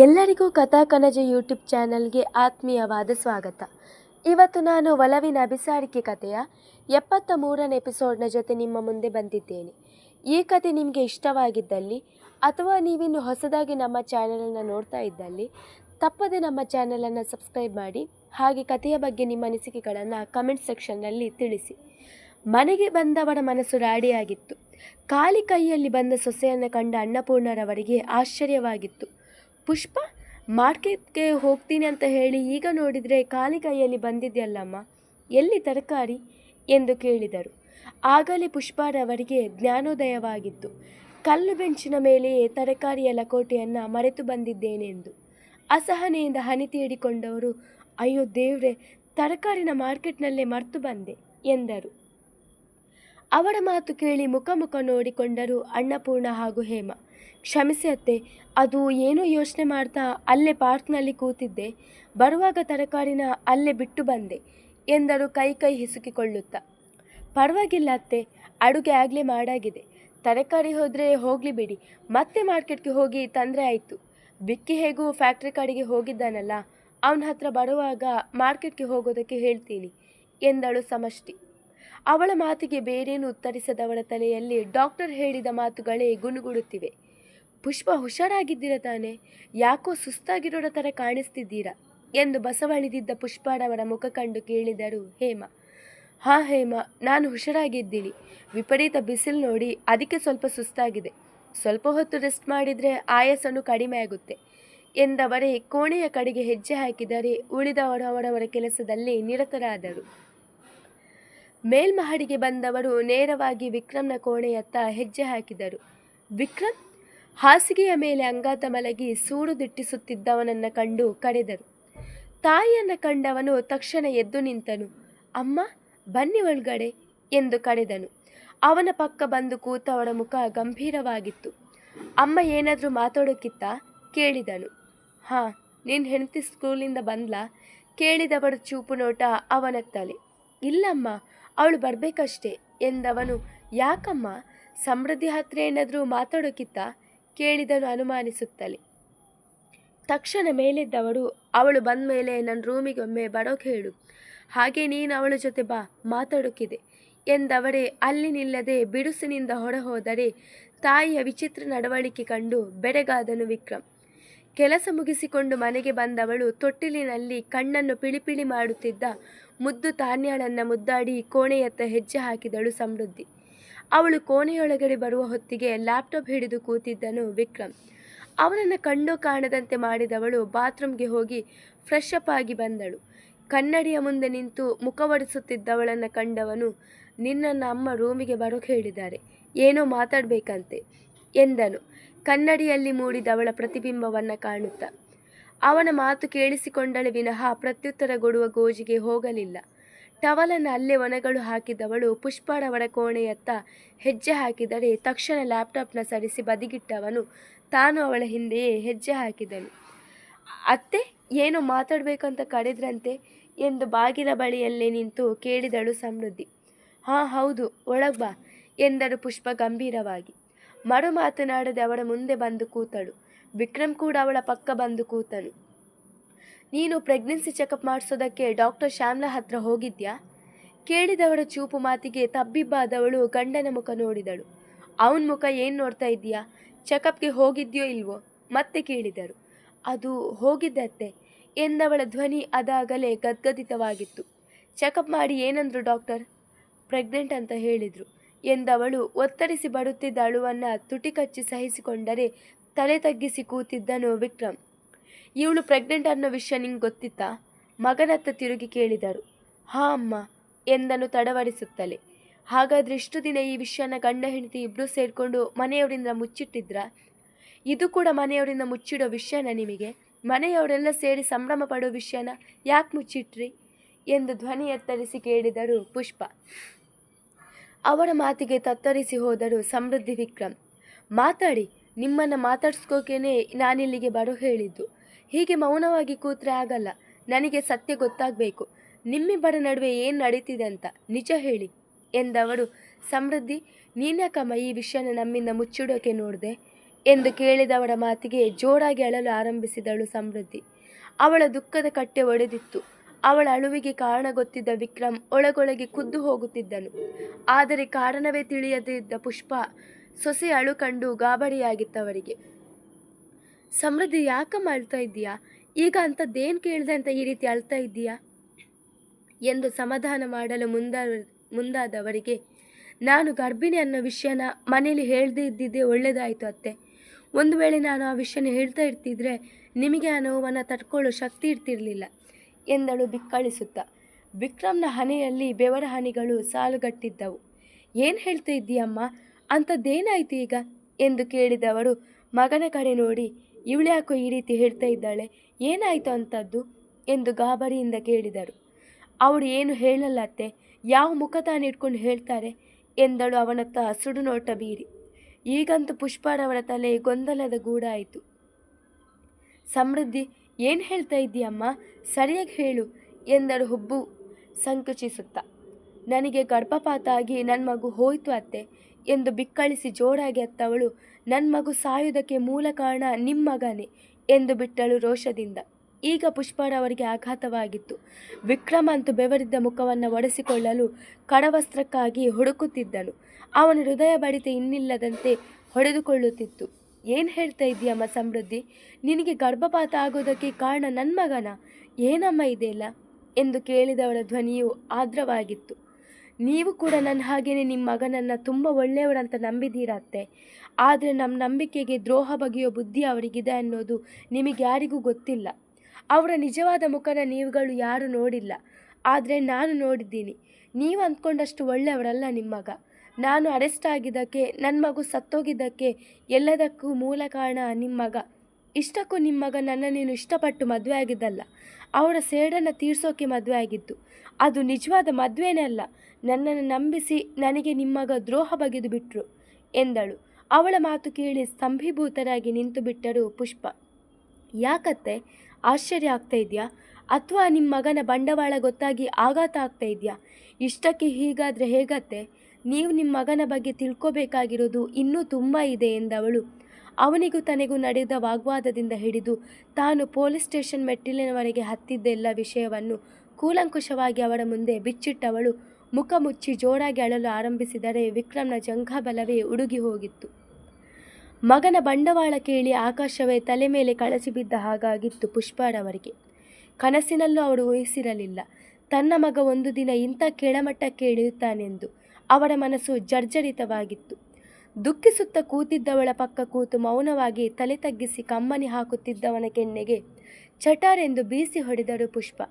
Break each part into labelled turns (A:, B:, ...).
A: ಎಲ್ಲರಿಗೂ ಕಥಾ ಕನಜ ಯೂಟ್ಯೂಬ್ ಚಾನಲ್ಗೆ ಆತ್ಮೀಯವಾದ ಸ್ವಾಗತ. ಇವತ್ತು ನಾನು ಒಲವಿನ ಅಭಿಸಾರಿಕೆ ಕಥೆಯ ಎಪ್ಪತ್ತ ಮೂರನೇ ಎಪಿಸೋಡ್ನ ಜೊತೆ ನಿಮ್ಮ ಮುಂದೆ ಬಂದಿದ್ದೇನೆ. ಈ ಕತೆ ನಿಮಗೆ ಇಷ್ಟವಾಗಿದ್ದಲ್ಲಿ ಅಥವಾ ನೀವಿನ್ನು ಹೊಸದಾಗಿ ನಮ್ಮ ಚಾನಲನ್ನು ನೋಡ್ತಾ ಇದ್ದಲ್ಲಿ, ತಪ್ಪದೆ ನಮ್ಮ ಚಾನಲನ್ನು ಸಬ್ಸ್ಕ್ರೈಬ್ ಮಾಡಿ, ಹಾಗೆ ಕಥೆಯ ಬಗ್ಗೆ ನಿಮ್ಮ ಅನಿಸಿಕೆಗಳನ್ನು ಕಮೆಂಟ್ ಸೆಕ್ಷನ್ನಲ್ಲಿ ತಿಳಿಸಿ. ಮನೆಗೆ ಬಂದವರ ಮನಸ್ಸು ರಾಡಿಯಾಗಿತ್ತು. ಖಾಲಿ ಕೈಯಲ್ಲಿ ಬಂದ ಸೊಸೆಯನ್ನು ಕಂಡ ಅನ್ನಪೂರ್ಣರವರಿಗೆ ಆಶ್ಚರ್ಯವಾಗಿತ್ತು. ಪುಷ್ಪ, ಮಾರ್ಕೆಟ್ಗೆ ಹೋಗ್ತೀನಿ ಅಂತ ಹೇಳಿ ಈಗ ನೋಡಿದರೆ ಖಾಲಿ ಕೈಯಲ್ಲಿ ಬಂದಿದೆಯಲ್ಲಮ್ಮ? ಎಲ್ಲಿ ತರಕಾರಿ? ಎಂದು ಕೇಳಿದರು. ಆಗಲೇ ಪುಷ್ಪಾರವರಿಗೆ ಜ್ಞಾನೋದಯವಾಗಿತ್ತು. ಕಲ್ಲು ಬೆಂಚಿನ ಮೇಲೆಯೇ ತರಕಾರಿಯ ಲಕೋಟೆಯನ್ನು ಮರೆತು ಬಂದಿದ್ದೇನೆಂದು. ಅಸಹನೆಯಿಂದ ಹನಿ ತೀಡಿಕೊಂಡವರು, ಅಯ್ಯೋ ದೇವ್ರೆ, ತರಕಾರಿನ ಮಾರ್ಕೆಟ್ನಲ್ಲೇ ಮರೆತು ಬಂದೆ, ಎಂದರು. ಅವರ ಮಾತು ಕೇಳಿ ಮುಖ ಮುಖ ನೋಡಿಕೊಂಡರು ಅನ್ನಪೂರ್ಣ ಹಾಗೂ ಹೇಮ. ಕ್ಷಮಿಸಿ ಅತ್ತೆ, ಅದು ಏನೂ ಯೋಚನೆ ಮಾಡ್ತಾ ಅಲ್ಲೇ ಪಾರ್ಕ್ನಲ್ಲಿ ಕೂತಿದ್ದೆ. ಬರುವಾಗ ತರಕಾರಿನ ಅಲ್ಲೇ ಬಿಟ್ಟು ಬಂದೆ ಎಂದರು ಕೈ ಕೈ ಹಿಸುಕಿಕೊಳ್ಳುತ್ತಾ. ಪರವಾಗಿಲ್ಲ ಅತ್ತೆ, ಅಡುಗೆ ಆಗಲೇ ಮಾಡಾಗಿದೆ. ತರಕಾರಿ ಹೋದರೆ ಹೋಗಲಿ ಬಿಡಿ, ಮತ್ತೆ ಮಾರ್ಕೆಟ್ಗೆ ಹೋಗಿ ತಂದರೆ ಆಯಿತು. ಬಿಕ್ಕಿ ಹೇಗೂ ಫ್ಯಾಕ್ಟ್ರಿ ಕಡೆಗೆ ಹೋಗಿದ್ದಾನಲ್ಲ, ಅವನ ಹತ್ರ ಬರುವಾಗ ಮಾರ್ಕೆಟ್ಗೆ ಹೋಗೋದಕ್ಕೆ ಹೇಳ್ತೀನಿ ಎಂದಳು ಸಮಷ್ಟಿ. ಅವಳ ಮಾತಿಗೆ ಬೇರೇನು ಉತ್ತರಿಸದವಳ ತಲೆಯಲ್ಲಿ ಡಾಕ್ಟರ್ ಹೇಳಿದ ಮಾತುಗಳೇ ಗುನುಗುಡುತ್ತಿವೆ ಪುಷ್ಪ ಹುಷಾರಾಗಿದ್ದೀರ ತಾನೆ? ಯಾಕೋ ಸುಸ್ತಾಗಿರೋಡ ಥರ ಕಾಣಿಸ್ತಿದ್ದೀರಾ? ಎಂದು ಬಸವಳಿದಿದ್ದ ಪುಷ್ಪಾರವರ ಮುಖ ಕಂಡು ಕೇಳಿದರು ಹೇಮ. ಹಾ ಹೇಮ, ನಾನು ಹುಷಾರಾಗಿದ್ದೀನಿ. ವಿಪರೀತ ಬಿಸಿಲು ನೋಡಿ ಅದಕ್ಕೆ ಸ್ವಲ್ಪ ಸುಸ್ತಾಗಿದೆ. ಸ್ವಲ್ಪ ಹೊತ್ತು ರೆಸ್ಟ್ ಮಾಡಿದರೆ ಆಯಾಸನು ಕಡಿಮೆ ಆಗುತ್ತೆ ಎಂದವರೇ ಕೋಣೆಯ ಕಡೆಗೆ ಹೆಜ್ಜೆ ಹಾಕಿದರೆ ಉಳಿದವರು ಅವರವರ ಕೆಲಸದಲ್ಲಿ ನಿರತರಾದರು. ಮೇಲ್ಮಹಡಿಗೆ ಬಂದವರು ನೇರವಾಗಿ ವಿಕ್ರಮ್ನ ಕೋಣೆಯತ್ತ ಹೆಜ್ಜೆ ಹಾಕಿದರು. ವಿಕ್ರಮ್? ಹಾಸಿಗೆಯ ಮೇಲೆ ಅಂಗಾತ ಮಲಗಿ ಸೂಡು ದಿಟ್ಟಿಸುತ್ತಿದ್ದವನನ್ನು ಕಂಡು ಕಡೆದರು. ತಾಯಿಯನ್ನು ಕಂಡವನು ತಕ್ಷಣ ಎದ್ದು ನಿಂತನು. ಅಮ್ಮ, ಬನ್ನಿ ಒಳಗಡೆ ಎಂದು ಕರೆದನು ಅವನ ಪಕ್ಕ ಬಂದು ಕೂತವಳ ಮುಖ ಗಂಭೀರವಾಗಿತ್ತು. ಅಮ್ಮ ಏನಾದರೂ ಮಾತಾಡೋಕ್ಕಿತ್ತ ಕೇಳಿದನು. ಹಾಂ ನಿನ್ನ ಹೆಂಡತಿ ಸ್ಕೂಲಿಂದ ಬಂದ್ಲಾ? ಕೇಳಿದವರ ಚೂಪು ನೋಟ ತಲೆ ಇಲ್ಲಮ್ಮ, ಅವಳು ಬರಬೇಕಷ್ಟೇ ಎಂದವನು. ಯಾಕಮ್ಮ, ಸಮೃದ್ಧಿ ಹತ್ರ ಏನಾದರೂ ಮಾತಾಡೋಕ್ಕಿತ್ತ ಕೇಳಿದನು ಅನುಮಾನಿಸುತ್ತಲೇ. ತಕ್ಷಣ ಮೇಲಿದ್ದವಳು, ಅವಳು ಬಂದ ಮೇಲೆ ನನ್ನ ರೂಮಿಗೊಮ್ಮೆ ಬಡೋಕೆ ಹೇಳು. ಹಾಗೆ ನೀನು ಅವಳ ಜೊತೆ ಬಾ ಮಾತಾಡೋಕ್ಕಿದೆ ಎಂದವರೇ ಅಲ್ಲಿ ನಿಲ್ಲದೆ ಬಿಡುಸಿನಿಂದ ಹೊರ ಹೋದರೆ ತಾಯಿಯ ವಿಚಿತ್ರ ನಡವಳಿಕೆ ಕಂಡು ಬೆರಗಾದನು ವಿಕ್ರಮ್. ಕೆಲಸ ಮುಗಿಸಿಕೊಂಡು ಮನೆಗೆ ಬಂದವಳು ತೊಟ್ಟಿಲಿನಲ್ಲಿ ಕಣ್ಣನ್ನು ಪಿಳಿಪಿಳಿ ಮಾಡುತ್ತಿದ್ದ ಮುದ್ದು ತಾನ್ಯಾಳನ್ನು ಮುದ್ದಾಡಿ ಕೋಣೆಯತ್ತ ಹೆಜ್ಜೆ ಹಾಕಿದಳು ಸಮೃದ್ಧಿ. ಅವಳು ಕೋಣೆಯೊಳಗಡೆ ಬರುವ ಹೊತ್ತಿಗೆ ಲ್ಯಾಪ್ಟಾಪ್ ಹಿಡಿದು ಕೂತಿದ್ದನು ವಿಕ್ರಮ್. ಅವನನ್ನು ಕಂಡು ಕಾಣದಂತೆ ಮಾಡಿದವಳು ಬಾತ್ರೂಮ್ಗೆ ಹೋಗಿ ಫ್ರೆಶ್ ಅಪ್ ಆಗಿ ಬಂದಳು. ಕನ್ನಡಿಯ ಮುಂದೆ ನಿಂತು ಮುಖವಡಿಸುತ್ತಿದ್ದವಳನ್ನು ಕಂಡವನು, ನಿನ್ನನ್ನು ಅಮ್ಮ ರೂಮಿಗೆ ಬರೋಕೆ ಹೇಳಿದ್ದಾರೆ. ಏನೋ ಮಾತಾಡಬೇಕಂತೆ, ಎಂದನು. ಕನ್ನಡಿಯಲ್ಲಿ ಮೂಡಿದವಳ ಪ್ರತಿಬಿಂಬವನ್ನು ಕಾಣುತ್ತಾ. ಅವನ ಮಾತು ಕೇಳಿಸಿಕೊಂಡಳೆ ವಿನಃ ಪ್ರತ್ಯುತ್ತರ ಕೊಡುವ ಗೋಜಿಗೆ ಹೋಗಲಿಲ್ಲ. ಟವಲನ್ನು ಅಲ್ಲೇ ಒಣಗಳು ಹಾಕಿದವಳು ಪುಷ್ಪಾರವರ ಕೋಣೆಯತ್ತ ಹೆಜ್ಜೆ ಹಾಕಿದರೆ ತಕ್ಷಣ ಲ್ಯಾಪ್ಟಾಪ್ನ ಸರಿಸಿ ಬದಿಗಿಟ್ಟವನು. ತಾನು ಅವಳ ಹಿಂದೆಯೇ ಹೆಜ್ಜೆ ಹಾಕಿದನು. ಅತ್ತೆ, ಏನೋ ಮಾತಾಡಬೇಕಂತ ಕರೆದ್ರಂತೆ? ಎಂದು ಬಾಗಿಲ ಬಳಿಯಲ್ಲೇ ನಿಂತು ಕೇಳಿದಳು ಸಮೃದ್ಧಿ. ಹಾಂ, ಹೌದು, ಒಳಗ್ ಬಾ, ಎಂದರು ಪುಷ್ಪ ಗಂಭೀರವಾಗಿ. ಮರು ಮಾತನಾಡದೆ ಅವಳ ಮುಂದೆ ಬಂದು ಕೂತಳು. ವಿಕ್ರಮ್ ಕೂಡ ಅವಳ ಪಕ್ಕ ಬಂದು ಕೂತನು. ನೀನು ಪ್ರೆಗ್ನೆನ್ಸಿ ಚೆಕಪ್ ಮಾಡಿಸೋದಕ್ಕೆ ಡಾಕ್ಟರ್ ಶ್ಯಾಮ್ಲಾ ಹತ್ರ ಹೋಗಿದ್ಯಾ? ಕೇಳಿದವಳ ಚೂಪು ಮಾತಿಗೆ ತಬ್ಬಿಬ್ಬಾದವಳು ಗಂಡನ ಮುಖ ನೋಡಿದಳು. ಅವನ ಮುಖ ಏನು ನೋಡ್ತಾ ಇದ್ದೀಯಾ? ಚೆಕಪ್ಗೆ ಹೋಗಿದ್ಯೋ ಇಲ್ವೋ? ಮತ್ತೆ ಕೇಳಿದರು. ಅದು ಹೋಗಿದ್ದತ್ತೆ ಎಂದವಳ ಧ್ವನಿ ಅದಾಗಲೇ ಗದ್ಗದಿತವಾಗಿತ್ತು. ಚೆಕಪ್ ಮಾಡಿ ಏನಂದ್ರು ಡಾಕ್ಟರ್ ಪ್ರೆಗ್ನೆಂಟ್ ಅಂತ ಹೇಳಿದರು ಎಂದವಳು ಒತ್ತರಿಸಿ ಬಡುತ್ತಿದ್ದ ಅಳುವನ್ನು ತುಟಿ ಕಚ್ಚಿ ಸಹಿಸಿಕೊಂಡರೆ ತಲೆ ತಗ್ಗಿಸಿ ಕೂತಿದ್ದನು ವಿಕ್ರಮ್. ಇವಳು ಪ್ರೆಗ್ನೆಂಟ್ ಅನ್ನೋ ವಿಷಯ ನಿಂಗೆ ಗೊತ್ತಿತ್ತಾ? ಮಗನತ್ತ ತಿರುಗಿ ಕೇಳಿದರು ಹಾ ಅಮ್ಮ, ಎಂದನು ತಡವಡಿಸುತ್ತಲೇ. ಹಾಗಾದ್ರೆ ಇಷ್ಟು ದಿನ ಈ ವಿಷಯನ ಗಂಡ ಹೆಂಡತಿ ಇಬ್ಬರೂ ಸೇರಿಕೊಂಡು ಮನೆಯವರಿಂದ ಮುಚ್ಚಿಟ್ಟಿದ್ರ? ಇದು ಕೂಡ ಮನೆಯವರಿಂದ ಮುಚ್ಚಿಡೋ ವಿಷಯನ ನಿಮಗೆ? ಮನೆಯವರೆಲ್ಲ ಸೇರಿ ಸಂಭ್ರಮ ಪಡೋ ವಿಷಯನ ಯಾಕೆ ಮುಚ್ಚಿಟ್ರಿ? ಎಂದು ಧ್ವನಿ ಎತ್ತರಿಸಿ ಕೇಳಿದರು ಪುಷ್ಪ. ಅವರ ಮಾತಿಗೆ ತತ್ತರಿಸಿ ಹೋದರು ಸಮೃದ್ಧಿ ವಿಕ್ರಮ್. ಮಾತಾಡಿ, ನಿಮ್ಮನ್ನು ಮಾತಾಡ್ಸ್ಕೋಕೇನೆ ನಾನಿಲ್ಲಿಗೆ ಬರೋ ಹೇಳಿದ್ದು. ಹೀಗೆ ಮೌನವಾಗಿ ಕೂತ್ರೆ ಆಗಲ್ಲ. ನನಗೆ ಸತ್ಯ ಗೊತ್ತಾಗಬೇಕು. ನಿಮ್ಮಿಬ್ಬರ ನಡುವೆ ಏನು ನಡೀತಿದೆ ಅಂತ ನಿಜ ಹೇಳಿ ಎಂದವಳು. ಸಮೃದ್ಧಿ ನೀನ್ಯಾಕಮ್ಮ ಈ ವಿಷಯನ ನಮ್ಮಿಂದ ಮುಚ್ಚಿಡೋಕೆ ನೋಡಿದೆ ಎಂದು ಕೇಳಿದವಳ ಮಾತಿಗೆ ಜೋರಾಗಿ ಅಳಲು ಆರಂಭಿಸಿದಳು ಸಮೃದ್ಧಿ. ಅವಳ ದುಃಖದ ಕಟ್ಟೆ ಒಡೆದಿತ್ತು. ಅವಳ ಅಳುವಿಗೆ ಕಾರಣ ಗೊತ್ತಿದ್ದ ವಿಕ್ರಮ್ ಒಳಗೊಳಗೆ ಕುದ್ದು ಹೋಗುತ್ತಿದ್ದನು. ಆದರೆ ಕಾರಣವೇ ತಿಳಿಯದೇ ಇದ್ದ ಪುಷ್ಪ ಸೊಸೆ ಅಳು ಕಂಡು ಗಾಬರಿಯಾಗಿತ್ತವರಿಗೆ ಸಮೃದ್ಧಿ ಯಾಕಮ್ಮ ಅಳ್ತಾ ಇದ್ದೀಯಾ? ಈಗ ಅಂಥದ್ದೇನು ಕೇಳಿದೆ ಅಂತ ಈ ರೀತಿ ಅಳ್ತಾ ಇದ್ದೀಯಾ? ಎಂದು ಸಮಾಧಾನ ಮಾಡಲು ಮುಂದ ಮುಂದಾದವರಿಗೆ, ನಾನು ಗರ್ಭಿಣಿ ಅನ್ನೋ ವಿಷಯನ ಮನೇಲಿ ಹೇಳದೇ ಇದ್ದಿದ್ದೆ ಒಳ್ಳೆಯದಾಯಿತು ಅತ್ತೆ. ಒಂದು ವೇಳೆ ನಾನು ಆ ವಿಷಯನ ಹೇಳ್ತಾ ಇರ್ತಿದ್ರೆ ನಿಮಗೆ ಆ ನೋವನ್ನು ತಡ್ಕೊಳ್ಳೋ ಶಕ್ತಿ ಇರ್ತಿರಲಿಲ್ಲ ಎಂದಳು ಬಿಕ್ಕಳಿಸುತ್ತಾ. ವಿಕ್ರಮ್ನ ಹಣೆಯಲ್ಲಿ ಬೆವರ ಹನಿಗಳು ಸಾಲುಗಟ್ಟಿದ್ದವು. ಏನು ಹೇಳ್ತಾ ಇದ್ದೀಯಮ್ಮ? ಅಂಥದ್ದೇನಾಯ್ತು ಈಗ? ಎಂದು ಕೇಳಿದವರು ಮಗನ ಕಡೆ ನೋಡಿ ಇವಳ್ಯಾಕೋ ಈ ರೀತಿ ಹೇಳ್ತಾ ಇದ್ದಾಳೆ? ಏನಾಯಿತು ಅಂಥದ್ದು ಎಂದು ಗಾಬರಿಯಿಂದ ಕೇಳಿದರು. ಅವಳು ಏನು ಹೇಳಲ್ಲ ಅತ್ತೆ, ಯಾವ ಮುಖ ತಾನಿಟ್ಕೊಂಡು ಹೇಳ್ತಾರೆ? ಎಂದಳು ಅವನತ್ತ ಸುಡುನೋಟ ಬೀರಿ. ಈಗಂತೂ ಪುಷ್ಪಾರವರ ತಲೆ ಗೊಂದಲದ ಗೂಡಾಯಿತು. ಸಮೃದ್ಧಿ, ಏನು ಹೇಳ್ತಾ ಇದ್ದೀಯಮ್ಮ ಸರಿಯಾಗಿ ಹೇಳು ಎಂದಳು ಹುಬ್ಬು ಸಂಕುಚಿಸುತ್ತಾ. ನನಗೆ ಗರ್ಭಪಾತ ಆಗಿ ನನ್ನ ಮಗು ಹೋಯ್ತು ಅತ್ತೆ ಎಂದು ಬಿಕ್ಕಳಿಸಿ ಜೋರಾಗಿ ಅತ್ತವಳು ನನ್ನ ಮಗು ಸಾಯುವುದಕ್ಕೆ ಮೂಲ ಕಾರಣ ನಿಮ್ಮ ಮಗನೇ ಎಂದು ಬಿಟ್ಟಳು ರೋಷದಿಂದ. ಈಗ ಪುಷ್ಪರವರಿಗೆ ಆಘಾತವಾಗಿತ್ತು. ವಿಕ್ರಮ್ ಅಂತೂ ಬೆವರಿದ್ದ ಮುಖವನ್ನು ಒಡೆಸಿಕೊಳ್ಳಲು ಕಡವಸ್ತ್ರಕ್ಕಾಗಿ ಹುಡುಕುತ್ತಿದ್ದನು. ಅವನ ಹೃದಯ ಬಡಿತ ಇನ್ನಿಲ್ಲದಂತೆ ಹೊಡೆದುಕೊಳ್ಳುತ್ತಿತ್ತು. ಏನು ಹೇಳ್ತಾ ಇದ್ದೀಯಮ್ಮ ಸಮೃದ್ಧಿ? ನಿನಗೆ ಗರ್ಭಪಾತ ಆಗೋದಕ್ಕೆ ಕಾರಣ ನನ್ನ ಮಗನ? ಏನಮ್ಮ ಇದೆಯಲ್ಲ ಎಂದು ಕೇಳಿದವಳ ಧ್ವನಿಯು ಆದ್ರವಾಗಿತ್ತು ನೀವು ಕೂಡ ನನ್ನ ಹಾಗೇನೆ ನಿಮ್ಮ ಮಗನನ್ನು ತುಂಬ ಒಳ್ಳೆಯವರಂತ ನಂಬಿದ್ದೀರತ್ತೆ ಆದರೆ ನಮ್ಮ ನಂಬಿಕೆಗೆ ದ್ರೋಹ ಬಗೆಯೋ ಬುದ್ಧಿ ಅವರಿಗಿದೆ ಅನ್ನೋದು ನಿಮಗೆ ಯಾರಿಗೂ ಗೊತ್ತಿಲ್ಲ. ಅವರ ನಿಜವಾದ ಮುಖನ ನೀವುಗಳು ಯಾರು ನೋಡಿಲ್ಲ. ಆದರೆ ನಾನು ನೋಡಿದ್ದೀನಿ. ನೀವು ಅಂದ್ಕೊಂಡಷ್ಟು ಒಳ್ಳೆಯವರಲ್ಲ ಮಗ. ನಾನು ಅರೆಸ್ಟ್ ಆಗಿದ್ದಕ್ಕೆ ನನ್ನ ಮಗು ಸತ್ತೋಗಿದ್ದಕ್ಕೆ ಎಲ್ಲದಕ್ಕೂ ಮೂಲ ಕಾರಣ ನಿಮ್ಮ ಮಗ. ಇಷ್ಟಕ್ಕೂ ನಿಮ್ಮ ಮಗ ನನ್ನ ನೀನು ಇಷ್ಟಪಟ್ಟು ಮದುವೆ ಆಗಿದ್ದಲ್ಲ. ಅವರ ಸೇಡನ್ನು ತೀರ್ಸೋಕೆ ಮದುವೆ ಆಗಿದ್ದು. ಅದು ನಿಜವಾದ ಮದುವೆನೇ ಅಲ್ಲ. ನನ್ನನ್ನು ನಂಬಿಸಿ ನನಗೆ ನಿಮ್ಮ ಮಗ ದ್ರೋಹ ಬಗೆದು ಬಿಟ್ಟರು ಎಂದಳು. ಅವಳ ಮಾತು ಕೇಳಿ ಸ್ತಂಭೀಭೂತರಾಗಿ ನಿಂತು ಬಿಟ್ಟರು ಪುಷ್ಪ. ಯಾಕತ್ತೆ? ಆಶ್ಚರ್ಯ ಆಗ್ತಾ ಇದೆಯಾ? ಅಥವಾ ನಿಮ್ಮ ಮಗನ ಬಂಡವಾಳ ಗೊತ್ತಾಗಿ ಆಘಾತ ಆಗ್ತಾ ಇದೆಯಾ? ಇಷ್ಟಕ್ಕೆ ಹೀಗಾದರೆ ಹೇಗತ್ತೆ? ನೀವು ನಿಮ್ಮ ಮಗನ ಬಗ್ಗೆ ತಿಳ್ಕೋಬೇಕಾಗಿರೋದು ಇನ್ನೂ ತುಂಬ ಇದೆ ಎಂದವಳು. ಅವನಿಗೂ ತನಗೂ ನಡೆದ ವಾಗ್ವಾದದಿಂದ ಹಿಡಿದು ತಾನು ಪೊಲೀಸ್ ಸ್ಟೇಷನ್ ಮೆಟ್ಟಿಲಿನವರೆಗೆ ಹತ್ತಿದ್ದೆಲ್ಲ ವಿಷಯವನ್ನು ಕೂಲಂಕುಷವಾಗಿ ಅವರ ಮುಂದೆ ಬಿಚ್ಚಿಟ್ಟವಳು. ಮುಖ ಮುಚ್ಚಿ ಜೋರಾಗಿ ಅಳಲು ಆರಂಭಿಸಿದರೆ ವಿಕ್ರಮ್ನ ಜಂಘಾಬಲವೇ ಉಡುಗಿ ಹೋಗಿತ್ತು. ಮಗನ ಬಂಡವಾಳ ಕೇಳಿ ಆಕಾಶವೇ ತಲೆ ಮೇಲೆ ಕಳಚಿ ಬಿದ್ದ ಹಾಗಾಗಿತ್ತು ಪುಷ್ಪಾರವರಿಗೆ. ಕನಸಿನಲ್ಲೂ ಅವಳು ಊಹಿಸಿರಲಿಲ್ಲ ತನ್ನ ಮಗ ಒಂದು ದಿನ ಇಂಥ ಕೆಳಮಟ್ಟಕ್ಕೆ ಇಳಿಯುತ್ತಾನೆಂದು ಅವರ ಮನಸ್ಸು ಜರ್ಜರಿತವಾಗಿತ್ತು. ದುಃಖಿಸುತ್ತ ಕೂತಿದ್ದವಳ ಪಕ್ಕ ಕೂತು ಮೌನವಾಗಿ ತಲೆ ತಗ್ಗಿಸಿ ಕಮ್ಮನಿ ಹಾಕುತ್ತಿದ್ದವನ ಕೆನ್ನೆಗೆ ಚಟಾರೆಂದು ಬೀಸಿ ಹೊಡೆದಳು ಪುಷ್ಪ.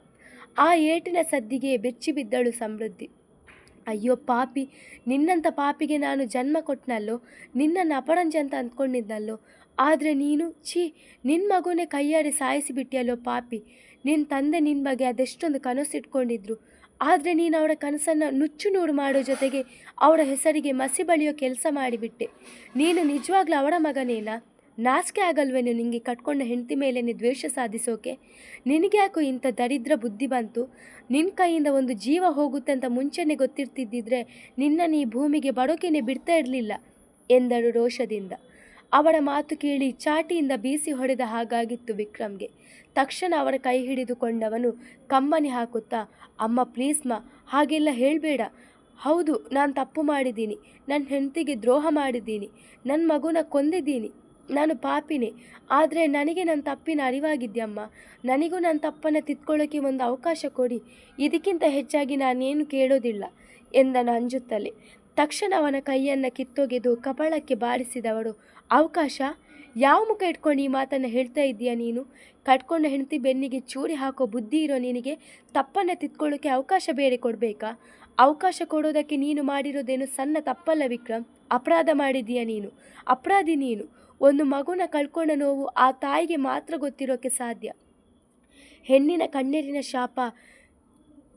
A: ಆ ಏಟಿನ ಸದ್ದಿಗೆ ಬೆಚ್ಚಿಬಿದ್ದಳು ಸಮೃದ್ಧಿ. ಅಯ್ಯೋ ಪಾಪಿ, ನಿನ್ನಂಥ ಪಾಪಿಗೆ ನಾನು ಜನ್ಮ ಕೊಟ್ಟನಲ್ಲೋ ನಿನ್ನನ್ನು ಅಪರಂಜಿ ಅಂತ ಅಂದ್ಕೊಂಡಿದ್ದಲ್ಲೋ. ಆದರೆ ನೀನು, ಛೀ ನಿನ್ನ ಮಗುನೇ ಕೈಯಾಡಿ ಸಾಯಿಸಿಬಿಟ್ಟಿಯಲ್ಲೋ ಪಾಪಿ. ನಿನ್ನ ತಂದೆ ನಿನ್ನ ಬಗ್ಗೆ ಅದೆಷ್ಟೊಂದು ಕನಸಿಟ್ಕೊಂಡಿದ್ರು. ಆದರೆ ನೀನು ಅವರ ಕನಸನ್ನು ನುಚ್ಚು ನೂರು ಮಾಡೋ ಜೊತೆಗೆ ಅವರ ಹೆಸರಿಗೆ ಮಸಿ ಬಳಿಯೋ ಕೆಲಸ ಮಾಡಿಬಿಟ್ಟೆ. ನೀನು ನಿಜವಾಗ್ಲೂ ಅವರ ಮಗನೇನಾ? ನಾಚಿಕೆ ಆಗಲ್ವೇನು ನಿನಗೆ ಕಟ್ಕೊಂಡ ಹೆಂಡತಿ ಮೇಲೇ ದ್ವೇಷ ಸಾಧಿಸೋಕೆ? ನಿನಗೆ ಯಾಕೋ ಇಂಥ ದರಿದ್ರ ಬುದ್ಧಿ ಬಂತು? ನಿನ್ನ ಕೈಯಿಂದ ಒಂದು ಜೀವ ಹೋಗುತ್ತೆ ಅಂತ ಮುಂಚೆನೇ ಗೊತ್ತಿರ್ತಿದ್ದಿದ್ರೆ ನಿನ್ನನ್ನು ಈ ಭೂಮಿಗೆ ಬಡೋಕೆನೆ ಬಿಡ್ತಾ ಇರಲಿಲ್ಲ, ಎಂದಳು ರೋಷದಿಂದ. ಅವಳ ಮಾತು ಕೇಳಿ ಚಾಟಿಯಿಂದ ಬೀಸಿ ಹೊಡೆದ ಹಾಗಾಗಿತ್ತು ವಿಕ್ರಮ್ಗೆ. ತಕ್ಷಣ ಅವರ ಕೈ ಹಿಡಿದುಕೊಂಡವನು ಕಮ್ಮನಿ ಹಾಕುತ್ತಾ, ಅಮ್ಮ ಪ್ಲೀಸ್ ಮಾ, ಹಾಗೆಲ್ಲ ಹೇಳಬೇಡ. ಹೌದು, ನಾನು ತಪ್ಪು ಮಾಡಿದ್ದೀನಿ. ನನ್ನ ಹೆಂಡತಿಗೆ ದ್ರೋಹ ಮಾಡಿದ್ದೀನಿ. ನನ್ನ ಮಗುನ ಕೊಂದಿದ್ದೀನಿ. ನಾನು ಪಾಪಿನೇ, ಆದರೆ ನನಗೆ ನನ್ನ ತಪ್ಪಿನ ಅರಿವಾಗಿದ್ಯಮ್ಮ. ನನಗೂ ನನ್ನ ತಪ್ಪನ್ನು ತಿದ್ಕೊಳ್ಳೋಕ್ಕೆ ಒಂದು ಅವಕಾಶ ಕೊಡಿ. ಇದಕ್ಕಿಂತ ಹೆಚ್ಚಾಗಿ ನಾನೇನು ಕೇಳೋದಿಲ್ಲ, ಎಂದನು ಅಂಜುತ್ತಲೇ. ತಕ್ಷಣ ಅವನ ಕೈಯನ್ನು ಕಿತ್ತೊಗೆದು ಕಪಾಳಕ್ಕೆ ಬಾರಿಸಿದವಳು. ಅವಕಾಶ? ಯಾವ ಮುಖ ಇಟ್ಕೊಂಡು ಈ ಮಾತನ್ನು ಹೇಳ್ತಾ ಇದ್ದೀಯ ನೀನು? ಕಟ್ಕೊಂಡ ಹೆಂಡತಿ ಬೆನ್ನಿಗೆ ಚೂರಿ ಹಾಕೋ ಬುದ್ಧಿ ಇರೋ ನಿನಗೆ ತಪ್ಪನ್ನು ತಿದ್ಕೊಳ್ಳೋಕ್ಕೆ ಅವಕಾಶ ಬೇರೆ ಕೊಡಬೇಕಾ? ಅವಕಾಶ ಕೊಡೋದಕ್ಕೆ ನೀನು ಮಾಡಿರೋದೇನು ಸಣ್ಣ ತಪ್ಪಲ್ಲ ವಿಕ್ರಮ್? ಅಪರಾಧ ಮಾಡಿದೀಯ ನೀನು? ಅಪರಾಧಿ ನೀನು? ಒಂದು ಮಗುನ ಕಳ್ಕೊಂಡ ನೋವು ಆ ತಾಯಿಗೆ ಮಾತ್ರ ಗೊತ್ತಿರೋಕ್ಕೆ ಸಾಧ್ಯ. ಹೆಣ್ಣಿನ ಕಣ್ಣೀರಿನ ಶಾಪ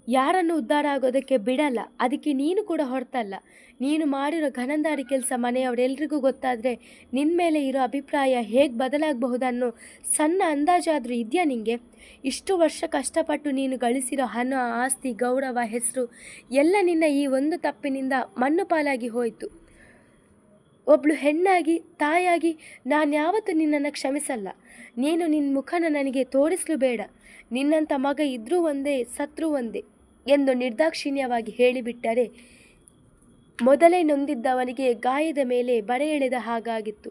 A: ಯಾರನ್ನು ಉದ್ಧಾರ ಆಗೋದಕ್ಕೆ ಬಿಡಲ್ಲ, ಅದಕ್ಕೆ ನೀನು ಕೂಡ ಹೊರತಲ್ಲ. ನೀನು ಮಾಡಿರೋ ಘನಂದಾರಿ ಕೆಲಸ ಮನೆಯವರೆಲ್ಲರಿಗೂ ಗೊತ್ತಾದರೆ ನಿನ್ನ ಮೇಲೆ ಇರೋ ಅಭಿಪ್ರಾಯ ಹೇಗೆ ಬದಲಾಗಬಹುದನ್ನೋ ಸಣ್ಣ ಅಂದಾಜಾದರೂ ಇದೆಯಾ ನಿನಗೆ ಇಷ್ಟು ವರ್ಷ ಕಷ್ಟಪಟ್ಟು ನೀನು ಗಳಿಸಿರೋ ಹಣ, ಆಸ್ತಿ, ಗೌರವ, ಹೆಸರು ಎಲ್ಲ ನಿನ್ನ ಈ ಒಂದು ತಪ್ಪಿನಿಂದ ಮಣ್ಣು ಪಾಲಾಗಿ ಹೋಯಿತು. ಒಬ್ಳು ಹೆಣ್ಣಾಗಿ ತಾಯಾಗಿ ನಾನು ಯಾವತ್ತೂ ನಿನ್ನನ್ನು ಕ್ಷಮಿಸಲ್ಲ. ನೀನು ನಿನ್ನ ಮುಖನ ನನಗೆ ತೋರಿಸಲು ಬೇಡ. ನಿನ್ನಂಥ ಮಗ ಇದ್ರೂ ಒಂದೇ, ಸತ್ರು ಒಂದೇ ಎಂದು ನಿರ್ದಾಕ್ಷಿಣ್ಯವಾಗಿ ಹೇಳಿಬಿಟ್ಟರೆ ಮೊದಲೇ ನೊಂದಿದ್ದವನಿಗೆ ಗಾಯದ ಮೇಲೆ ಬರೆ ಎಳೆದ ಹಾಗಾಗಿತ್ತು.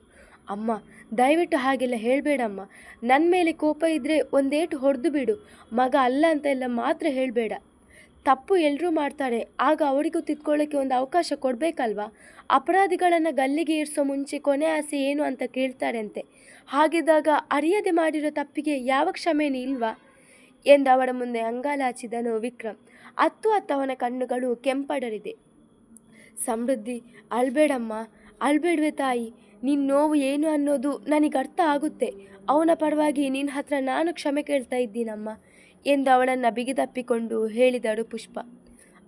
A: ಅಮ್ಮ, ದಯವಿಟ್ಟು ಹಾಗೆಲ್ಲ ಹೇಳಬೇಡಮ್ಮ. ನನ್ನ ಮೇಲೆ ಕೋಪ ಇದ್ದರೆ ಒಂದೇಟು ಹೊಡೆದು ಬಿಡು. ಮಗ ಅಲ್ಲ ಅಂತ ಎಲ್ಲ ಮಾತ್ರ ಹೇಳಬೇಡ. ತಪ್ಪು ಎಲ್ಲರೂ ಮಾಡ್ತಾರೆ. ಆಗ ಅವರಿಗೂ ತಿದ್ಕೊಳ್ಳೋಕ್ಕೆ ಒಂದು ಅವಕಾಶ ಕೊಡಬೇಕಲ್ವಾ? ಅಪರಾಧಿಗಳನ್ನು ಗಲ್ಲಿಗೆ ಇರಿಸೋ ಮುಂಚೆ ಕೊನೆ ಆಸೆ ಏನು ಅಂತ ಕೇಳ್ತಾರಂತೆ. ಹಾಗಿದ್ದಾಗ ಅರಿಯದೆ ಮಾಡಿರೋ ತಪ್ಪಿಗೆ ಯಾವ ಕ್ಷಮೆನೂ ಇಲ್ವಾ? ಎಂದು ಅವಳ ಮುಂದೆ ಅಂಗಾಲಾಚಿದನು ವಿಕ್ರಮ್. ಅತ್ತು ಅತ್ತವನ ಕಣ್ಣುಗಳು ಕೆಂಪಡರಿದೆ. ಸಮೃದ್ಧಿ ಅಳ್ಬೇಡಮ್ಮ ಅಳ್ಬೇಡ್ವೆ ತಾಯಿ ನಿನ್ನ ನೋವು ಏನು ಅನ್ನೋದು ನನಗೆ ಅರ್ಥ ಆಗುತ್ತೆ. ಅವನ ಪರವಾಗಿ ನಿನ್ನ ಹತ್ರ ನಾನು ಕ್ಷಮೆ ಕೇಳ್ತಾ ಇದ್ದೀನಮ್ಮ. ಎಂದು ಅವಳನ್ನು ಬಿಗಿದಪ್ಪಿಕೊಂಡು ಹೇಳಿದಳು ಪುಷ್ಪ.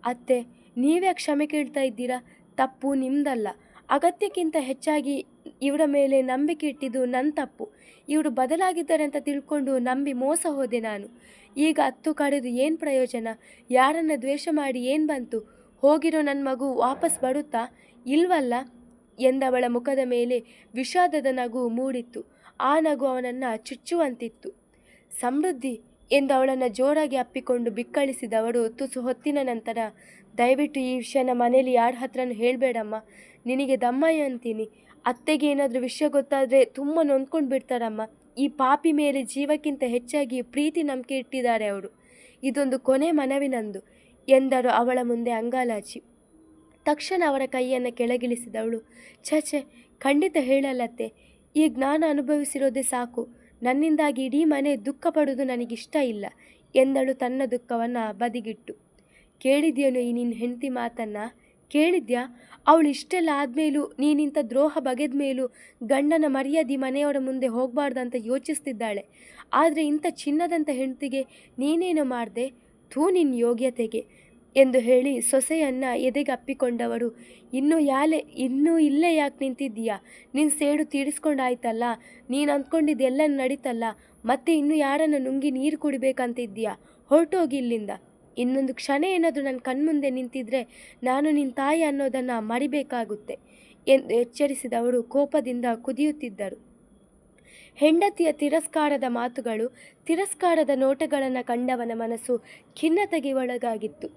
A: ಅತ್ತೆ, ನೀವೇ ಕ್ಷಮೆ ಕೇಳ್ತಾ ಇದ್ದೀರಾ? ತಪ್ಪು ನಿಮ್ದಲ್ಲ. ಅಗತ್ಯಕ್ಕಿಂತ ಹೆಚ್ಚಾಗಿ ಇವರ ಮೇಲೆ ನಂಬಿಕೆ ಇಟ್ಟಿದ್ದು ನನ್ನ ತಪ್ಪು. ಇವರು ಬದಲಾಗಿದ್ದಾರೆ ಅಂತ ತಿಳ್ಕೊಂಡು ನಂಬಿ ಮೋಸ ಹೋದೆ ನಾನು. ಈಗ ಹತ್ತು ಕಳೆದು ಏನು ಪ್ರಯೋಜನ? ಯಾರನ್ನ ದ್ವೇಷ ಮಾಡಿ ಏನು ಬಂತು? ಹೋಗಿರೋ ನನ್ನ ಮಗು ವಾಪಸ್ ಬರುತ್ತಾ? ಇಲ್ವಲ್ಲ? ಎಂದವಳ ಮುಖದ ಮೇಲೆ ವಿಷಾದದ ನಗು ಮೂಡಿತ್ತು. ಆ ನಗು ಅವನನ್ನು ಚುಚ್ಚುವಂತಿತ್ತು. ಸಮೃದ್ಧಿ ಎಂದು ಅವಳನ್ನು ಜೋರಾಗಿ ಅಪ್ಪಿಕೊಂಡು ಬಿಕ್ಕಳಿಸಿದವಳು ತುಸು ಹೊತ್ತಿನ ನಂತರ, ದಯವಿಟ್ಟು ಈ ವಿಷಯನ ಮನೆಯಲ್ಲಿ ಯಾರ ಹತ್ರನೂ ಹೇಳಬೇಡಮ್ಮ. ನಿನಗೆ ದಮ್ಮಯ್ಯ ಅಂತೀನಿ. ಅತ್ತೆಗೆ ಏನಾದರೂ ವಿಷಯ ಗೊತ್ತಾದರೆ ತುಂಬ ನೊಂದ್ಕೊಂಡು ಬಿಡ್ತಾರಮ್ಮ. ಈ ಪಾಪಿ ಮೇಲೆ ಜೀವಕ್ಕಿಂತ ಹೆಚ್ಚಾಗಿ ಪ್ರೀತಿ ನಂಬಿಕೆ ಇಟ್ಟಿದ್ದಾರೆ ಅವರು. ಇದೊಂದು ಕೊನೆ ಮನವಿನಂದು ಎಂದರು ಅವಳ ಮುಂದೆ ಅಂಗಾಲಾಚಿ. ತಕ್ಷಣ ಅವರ ಕೈಯನ್ನು ಕೆಳಗಿಳಿಸಿದವಳು ಛೇ, ಖಂಡಿತ ಹೇಳಲ್ಲತ್ತೆ. ಈ ಜ್ಞಾನ ಅನುಭವಿಸಿರೋದೇ ಸಾಕು. ನನ್ನಿಂದಾಗಿ ಇಡೀ ಮನೆ ದುಃಖ ಪಡುವುದು ನನಗಿಷ್ಟ ಇಲ್ಲ ಎಂದಳು ತನ್ನ ದುಃಖವನ್ನು ಬದಿಗಿಟ್ಟು. ಕೇಳಿದ್ಯನು ಈ ನಿನ್ನ ಹೆಂಡತಿ ಮಾತನ್ನು? ಕೇಳಿದ್ಯಾ? ಅವಳು ಇಷ್ಟೆಲ್ಲ ಆದಮೇಲೂ ನೀನಿಂಥ ದ್ರೋಹ ಬಗೆದ ಮೇಲೂ ಗಂಡನ ಮರ್ಯಾದೆ ಮನೆಯವರ ಮುಂದೆ ಹೋಗಬಾರ್ದಂತ ಯೋಚಿಸ್ತಿದ್ದಾಳೆ. ಆದರೆ ಇಂಥ ಚಿನ್ನದಂಥ ಹೆಂಡತಿಗೆ ನೀನೇನು ಮಾಡಿದೆ? ಥೂ ನಿನ್ನ ಯೋಗ್ಯತೆಗೆ. ಎಂದು ಹೇಳಿ ಸೊಸೆಯನ್ನು ಎದೆಗಪ್ಪಿಕೊಂಡವರು, ಇನ್ನೂ ಯಾಲೆ, ಇನ್ನೂ ಇಲ್ಲೇ ಯಾಕೆ ನಿಂತಿದ್ದೀಯಾ? ನಿನ್ನ ಸೇಡು ತೀರಿಸ್ಕೊಂಡಾಯ್ತಲ್ಲ? ನೀನು ಅಂದ್ಕೊಂಡಿದ್ದೆಲ್ಲ ನಡೀತಲ್ಲ? ಮತ್ತೆ ಇನ್ನೂ ಯಾರನ್ನು ನುಂಗಿ ನೀರು ಕುಡಿಬೇಕಂತಿದ್ದೀಯಾ? ಹೊರಟೋಗಿ ಇಲ್ಲಿಂದ. ಇನ್ನೊಂದು ಕ್ಷಣ ಏನಾದರೂ ನನ್ನ ಕಣ್ಮುಂದೆ ನಿಂತಿದ್ರೆ ನಾನು ನಿನ್ನ ತಾಯಿ ಅನ್ನೋದನ್ನು ಮರಿಬೇಕಾಗುತ್ತೆ ಎಂದು ಎಚ್ಚರಿಸಿದವರು ಕೋಪದಿಂದ ಕುದಿಯುತ್ತಿದ್ದರು. ಹೆಂಡತಿಯ ತಿರಸ್ಕಾರದ ಮಾತುಗಳು, ತಿರಸ್ಕಾರದ ನೋಟಗಳನ್ನು ಕಂಡವನ ಮನಸ್ಸು ಖಿನ್ನತೆಗೆ ಒಳಗಾಗಿತ್ತು.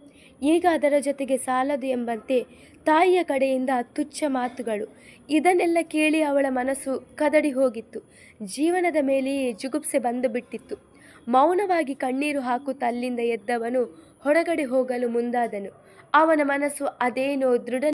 A: ಈಗ ಅದರ ಜೊತೆಗೆ ಸಾಲದು ಎಂಬಂತೆ ತಾಯಿಯ ಕಡೆಯಿಂದ ತುಚ್ಛ ಮಾತುಗಳು. ಇದನ್ನೆಲ್ಲ ಕೇಳಿ ಅವಳ ಮನಸ್ಸು ಕದಡಿ ಹೋಗಿತ್ತು. ಜೀವನದ ಮೇಲೆಯೇ ಜುಗುಪ್ಸೆ ಬಂದು ಬಿಟ್ಟಿತ್ತು. ಮೌನವಾಗಿ ಕಣ್ಣೀರು ಹಾಕುತ್ತಾ ಅಲ್ಲಿಂದ ಎದ್ದವನು ಹೊರಗಡೆ ಹೋಗಲು ಮುಂದಾದನು. ಅವನ ಮನಸ್ಸು ಅದೇನೋ ದೃಢ